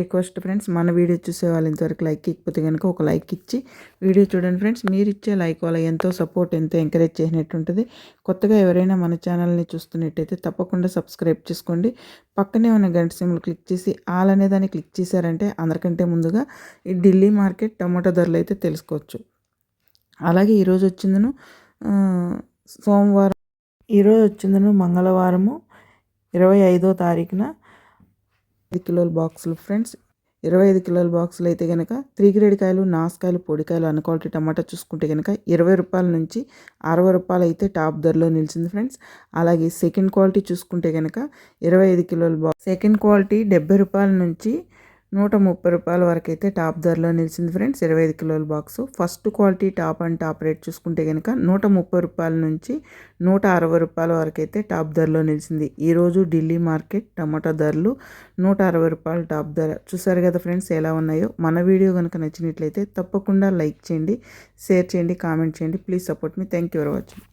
Request friends మన video చూసే వాళ్ళు ఇంతవరకు లైక్ ఇకపోతే కనుక ఒక లైక్ ఇచ్చి వీడియో చూడండి ఫ్రెండ్స్. మీరు ఇచ్చే లైక్ వల్ల ఎంతో సపోర్ట్ ఎంతో ఎంకరేజ్ చేసినట్టు ఉంటుంది కొత్తగా ఎవరైనా మన ఛానల్ని చూస్తున్నట్టయితే తప్పకుండా సబ్స్క్రైబ్ చేసుకోండి. పక్కనే ఉన్న గంట సిమ్లు క్లిక్ చేసి ఆల్ అనే దాన్ని క్లిక్ చేశారంటే అందరికంటే ముందుగా ఈ ఢిల్లీ మార్కెట్ టమాటో ధరలు అయితే తెలుసుకోవచ్చు. అలాగే ఈరోజు వచ్చిందను సోమవారం ఈరోజు వచ్చిందను మంగళవారము ఇరవై ఐదో తారీఖున ఐదు కిలోల బాక్సులు ఫ్రెండ్స్. ఇరవై ఐదు కిలోల బాక్సులు అయితే కనుక త్రీ గ్రేడ్ కాయలు నాసుకాయలు పొడికాయలు అన్న క్వాలిటీ టమాటా చూసుకుంటే కనుక ఇరవై రూపాయల నుంచి అరవై రూపాయలు అయితే టాప్ ధరలో నిలిచింది ఫ్రెండ్స్. అలాగే సెకండ్ క్వాలిటీ చూసుకుంటే కనుక ఇరవై ఐదు కిలోల బాక్స్ సెకండ్ క్వాలిటీ డెబ్బై రూపాయల నుంచి నూట ముప్పై రూపాయల వరకు అయితే టాప్ ధరలో నిలిచింది ఫ్రెండ్స్. ఇరవై ఐదు కిలోల box. First quality top and top rate చూసుకుంటే కనుక నూట ముప్పై రూపాయల నుంచి నూట అరవై రూపాయల వరకు అయితే టాప్ ధరలో నిలిచింది. ఈరోజు ఢిల్లీ మార్కెట్ టమాటా ధరలు నూట అరవై రూపాయలు టాప్ ధర. చూసారు కదా ఫ్రెండ్స్ ఎలా ఉన్నాయో? మన వీడియో కనుక నచ్చినట్లయితే తప్పకుండా లైక్ చేయండి షేర్ చేయండి కామెంట్ చేయండి. Please support me. Thank you for watching.